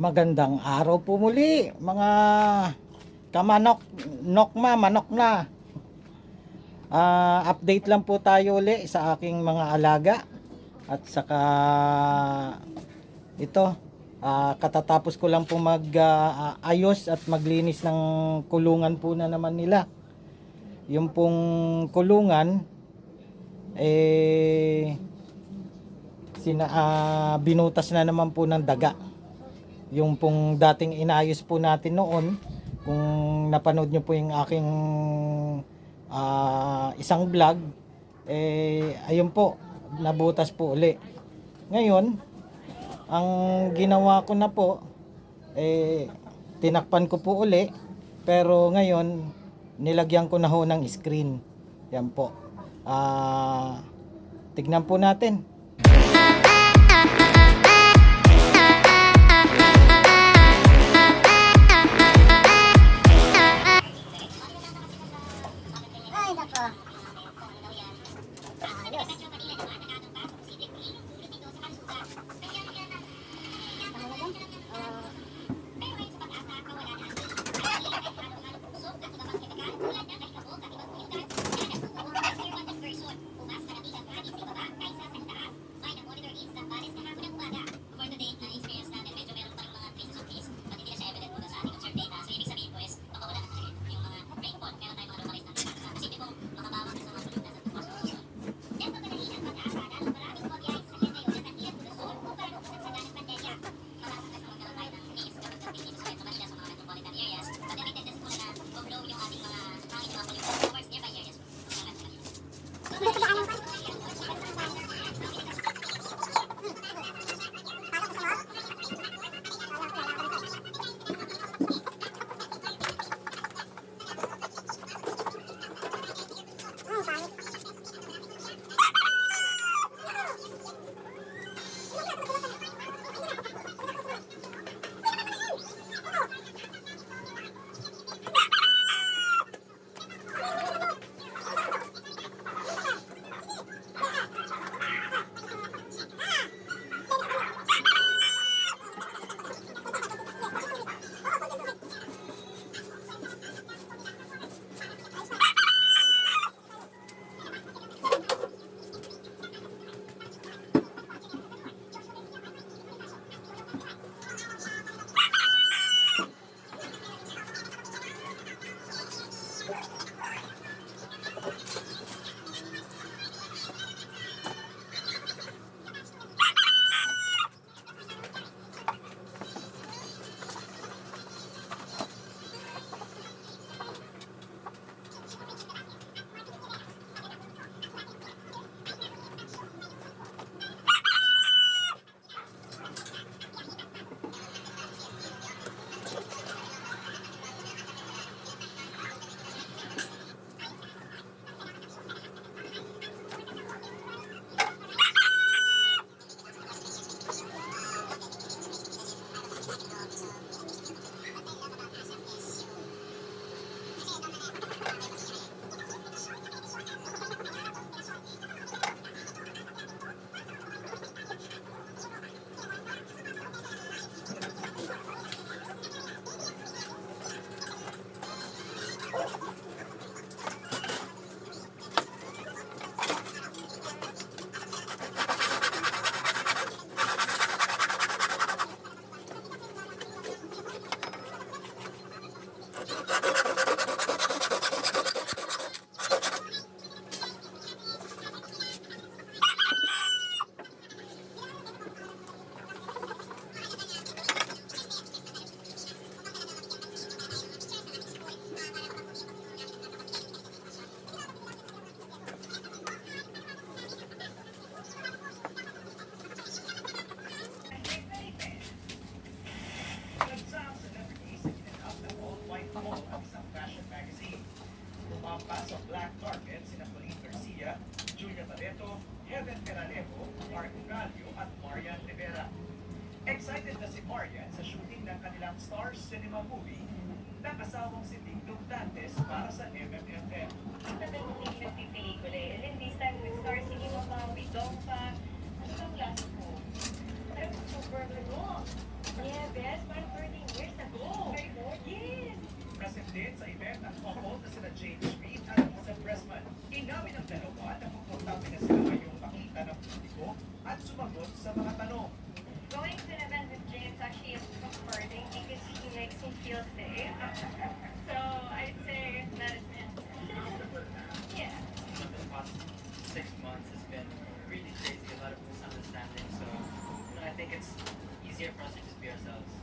Magandang araw po muli, mga kamanok, nokma, manok na. Ah, update lang po tayo uli sa aking mga alaga at saka ito ah, katatapos ko lang po mag ah, ayos at maglinis ng kulungan po na naman nila. Yung pong kulungan eh sina ah, binutas na naman po ng daga yung pong dating inayos po natin noon kung napanood nyo po yung aking ah, isang vlog eh ayun po nabutas po uli. Ngayon ang ginawa ko na po eh tinakpan ko po uli pero ngayon nilagyan ko na ho ng screen. Yan po. Ah tignan po natin Adiós. Ayos. Pumapasok Black Market sina Colleen Garcia, Julia Tareto, Heaven Peralejo, Mark Galio at Marian Rivera. Excited na si Marian sa shooting ng kanilang Star Cinema movie na kasawang si Dingdong Dantes para sa MMFF. Nataguting nagpipelikula eh. And this time with Star Cinema pa, with Dong pa. Ano bang last ko? Pero super ano? Yeah, Yes, parang 13 years ago. Din sa event ang couple na sila James Reid at Lisa Pressman. Inamin ng dalawa na komportable na sila ngayong makita ng publiko at sumagot sa mga tanong. Going to an event with James actually is comforting because he makes me feel safe. So I'd say that is it. Yeah. the past six months has been really crazy, a lot of misunderstanding. So you know, I think it's easier for us to just be ourselves.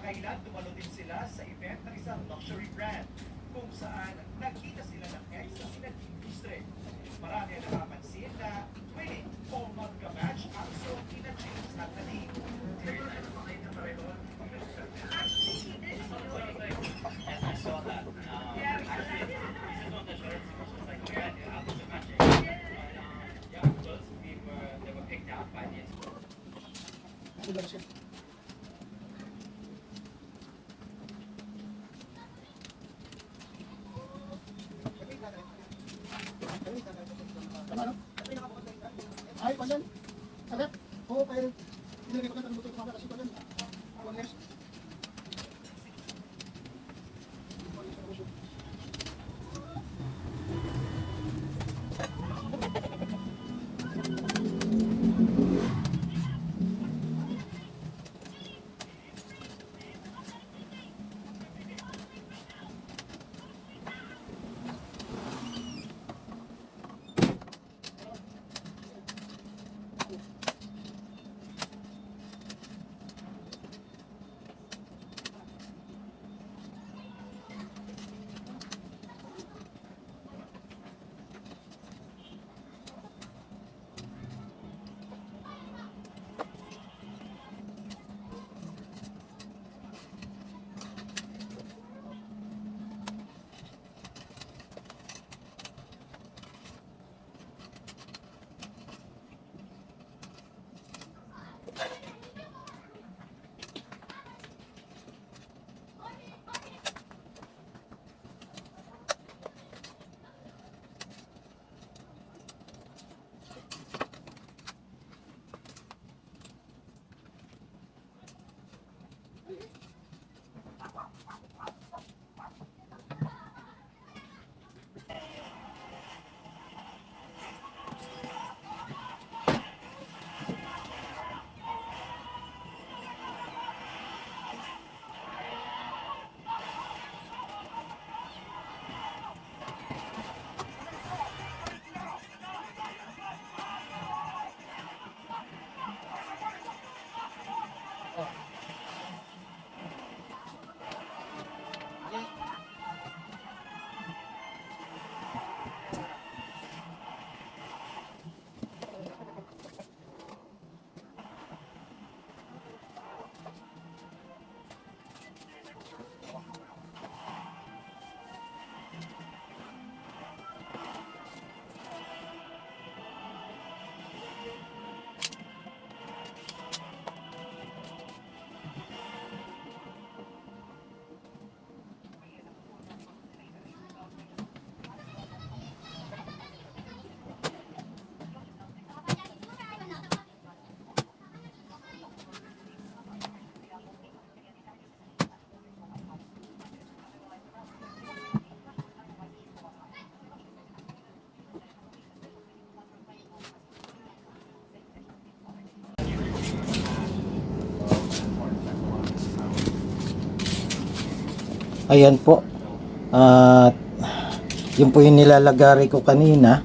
Kamakailan dumalo din sila sa event ng isang luxury brand kung saan nakita sila ng ex na sinag-industry. Marami ang nakapansin na twinning o magka-match Ayan po. At yun po yung nilalagari ko kanina.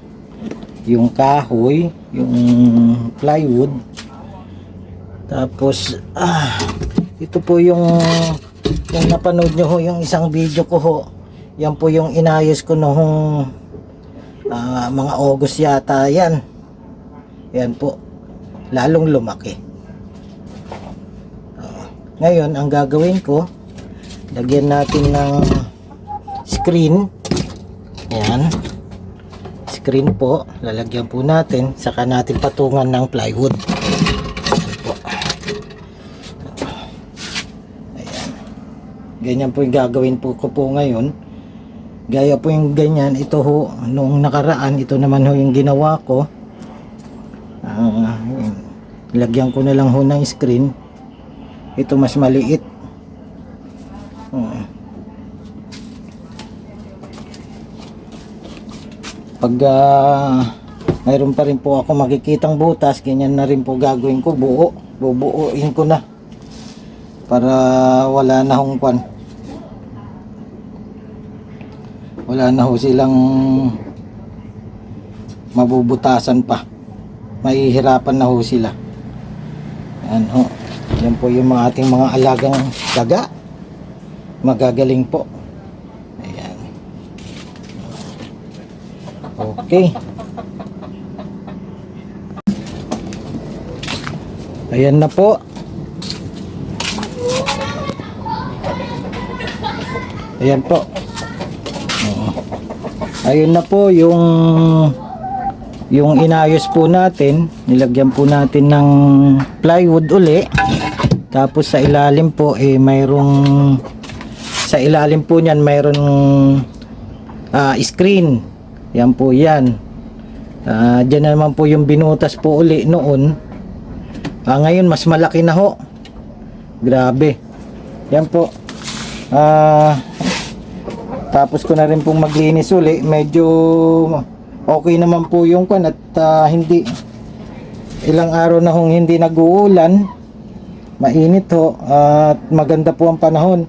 Yung kahoy, yung plywood. Tapos, ah, ito po yung yung napanood nyo ho, yung isang video ko ho. Yan po yung inayos ko noong ah, mga August yata yan. Yan po. Lalong lumaki. Ah, ngayon, ang gagawin ko, lagyan natin ng screen. Ayan. Screen po. Lalagyan po natin. Saka natin patungan ng plywood. Ayan ganyan po yung gagawin po ko po ngayon. Gaya po yung ganyan ito ho noong nakaraan ito naman ho yung ginawa ko. Ayan. lagyan ko na lang ho ng screen. Ito mas maliit. Pag ah, mayroon pa rin po ako makikitang butas, ganyan na rin po gagawin ko, buo. Bubuuin ko na. Para wala na hong kwan. Wala na ho silang mabubutasan pa. Mahihirapan na ho sila. Yan ho. Yan po yung mga ating mga alagang daga. Magagaling po. Okay. Ayan na po. Ayan po. Oo. Ayun na po yung yung inayos po natin, nilagyan po natin ng plywood uli. Tapos sa ilalim po eh mayroong sa ilalim po niyan mayroong ah, screen. Yan po 'yan. Ah, diyan naman po yung binutas po uli noon. Ah, ngayon mas malaki na ho. Grabe. Yan po. Ah, tapos ko na rin pong maglinis uli. Medyo okay naman po yung kwan at ah, hindi ilang araw na hong hindi nag-uulan. Mainit ho at maganda po ang panahon.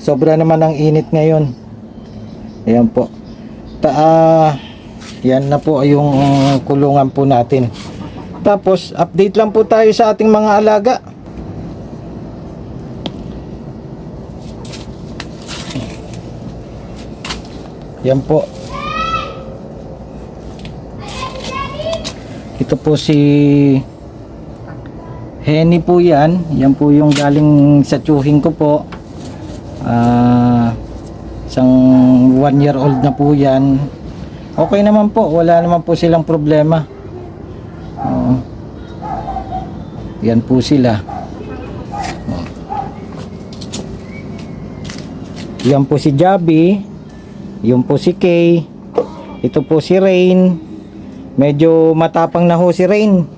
Sobra naman ang init ngayon. Ayan po. Ta ah, yan na po yung kulungan po natin. Tapos, update lang po tayo sa ating mga alaga. Yan po. Ito po si Henny po yan. Yan po yung galing sa tsuhing ko po. Ah, isang one year old na po yan. Okay naman po. Wala naman po silang problema. Oo. Yan po sila. Oo. Yan po si Jabi. Yung po si Kay. Ito po si Rain. Medyo matapang na ho si Rain.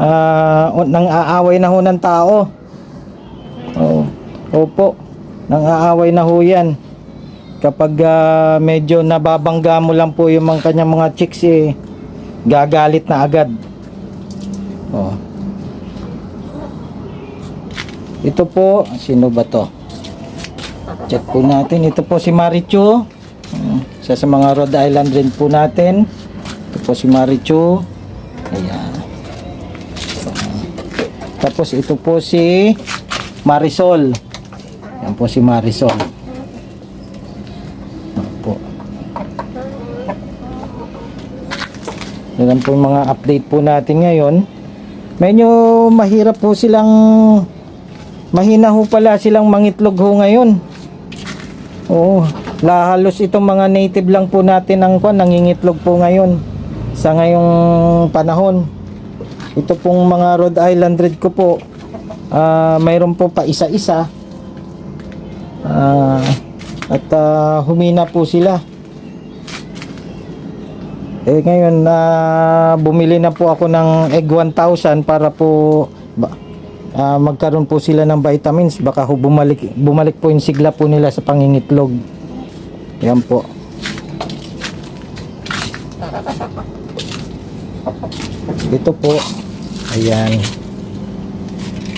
Uh, nang aaway na ho ng tao. Oo. Opo. Nang aaway na ho yan. Kapag ah, medyo nababangga mo lang po yung mga kanyang mga chicks eh, gagalit na agad. Oh. Ito po, sino ba to? Check po natin. Ito po si Marichu. Hmm, Isa sa mga Rhode Island rin po natin. Ito po si Marichu. Ayan. Tapos ito po si Marisol. Yan po si Marisol. Yan po. Yan po yung mga update po natin ngayon. Medyo mahirap po silang mahina ho pala silang mangitlog ho ngayon. Oo. Lahalos itong mga native lang po natin ang kwan, nangingitlog po ngayon sa ngayong panahon. Ito pong mga Rhode Island Red ko po, ah mayroon po pa isa-isa. Ah, at ah, humina po sila. Eh ngayon na bumili na po ako ng egg 1000 para po ah, magkaroon po sila ng vitamins baka ho bumalik bumalik po yung sigla po nila sa pangingitlog. Yan po. Ito po. Ayan.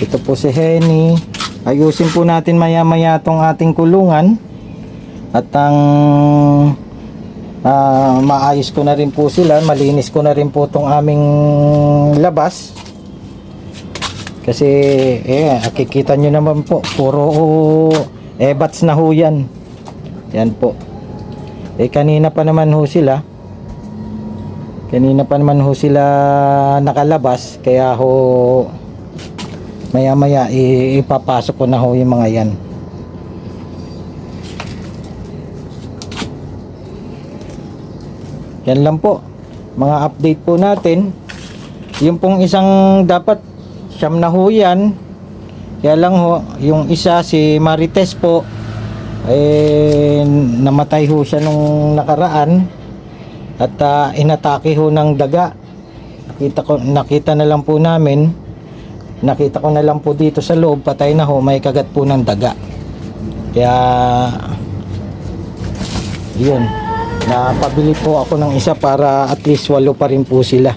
Ito po si Henny. Ayusin po natin maya-maya tong ating kulungan. At ang ah, maayos ko na rin po sila. Malinis ko na rin po tong aming labas. Kasi eh nakikita nyo naman po puro ebats na ho yan. Yan po. Eh kanina pa naman ho sila. Kanina pa naman ho sila nakalabas kaya ho maya maya i- ipapasok ko na ho yung mga yan. Yan lang po. Mga update po natin. Yung pong isang dapat siyam na ho yan. Kaya lang ho, yung isa si Marites po, eh, namatay ho siya nung nakaraan at ah, inatake ho ng daga. Nakita, ko, nakita na lang po namin nakita ko na lang po dito sa loob patay na ho may kagat po ng daga kaya yun napabili po ako ng isa para at least walo pa rin po sila.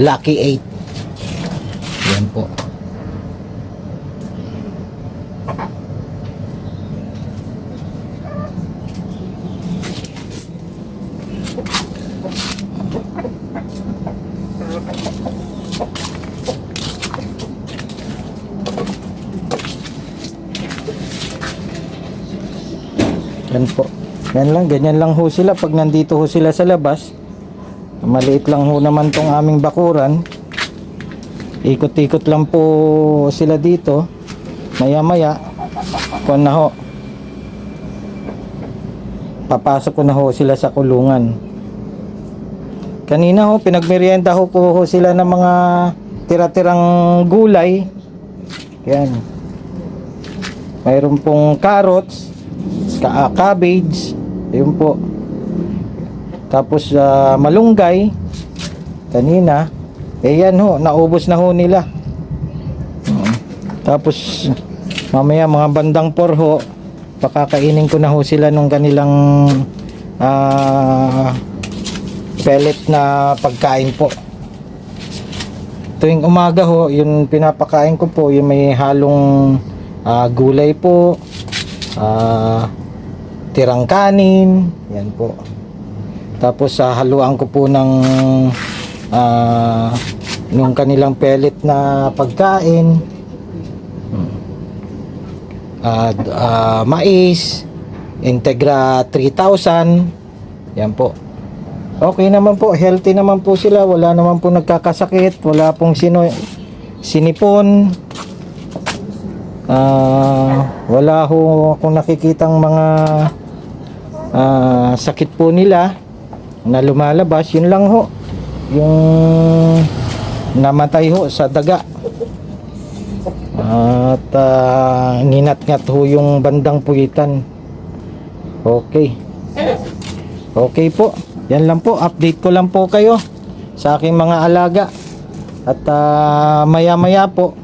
Lucky 8 yan po. Yan po. Yan lang, ganyan lang ho sila pag nandito ho sila sa labas. Maliit lang ho naman tong aming bakuran. Ikot-ikot lang po sila dito. Maya-maya, kung na ho, papasok ko na ho sila sa kulungan. Kanina ho, pinagmerienda ho ko ho sila ng mga tira-tirang gulay. Yan. Mayroon pong carrots, ka ah, cabbage, ayun po. Tapos ah, malunggay kanina. Eh yan ho, naubos na ho nila. Tapos mamaya mga bandang porho, pakakainin ko na ho sila nung kanilang ah, pellet na pagkain po. Tuwing umaga ho, yung pinapakain ko po, yung may halong ah, gulay po, ah, tirang kanin, yan po. Tapos sa haluan ko po ng ah, nung kanilang pellet na pagkain. D- ah, mais, Integra 3000. Yan po. Okay naman po, healthy naman po sila, wala naman po nagkakasakit, wala pong sino sinipon. Ah, wala ho akong nakikitang mga ah, sakit po nila na lumalabas. Yun lang ho. Yung namatay ho sa daga. At ah, nginat-ngat ho yung bandang puwitan. Okay. Okay po. Yan lang po. Update ko lang po kayo sa aking mga alaga. At ah, maya-maya po,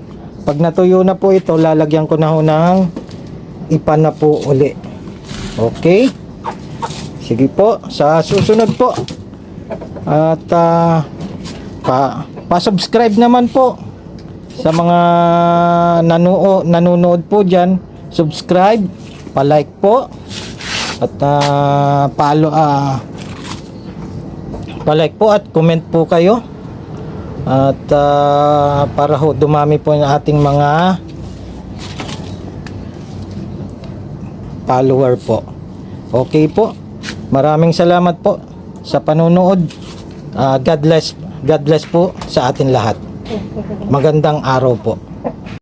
pag natuyo na po ito, lalagyan ko na ho ng ipan na po uli. Okay? Sige po, sa susunod po. At ah, pa, pa-subscribe naman po sa mga nanuo, nanonood po dyan. Subscribe, pa-like po. At ah, follow, ah, pa-like po at comment po kayo. At ah, para ho dumami po yung ating mga follower po. Okay po. Maraming salamat po sa panonood. Ah, God bless. God bless po sa atin lahat. Magandang araw po.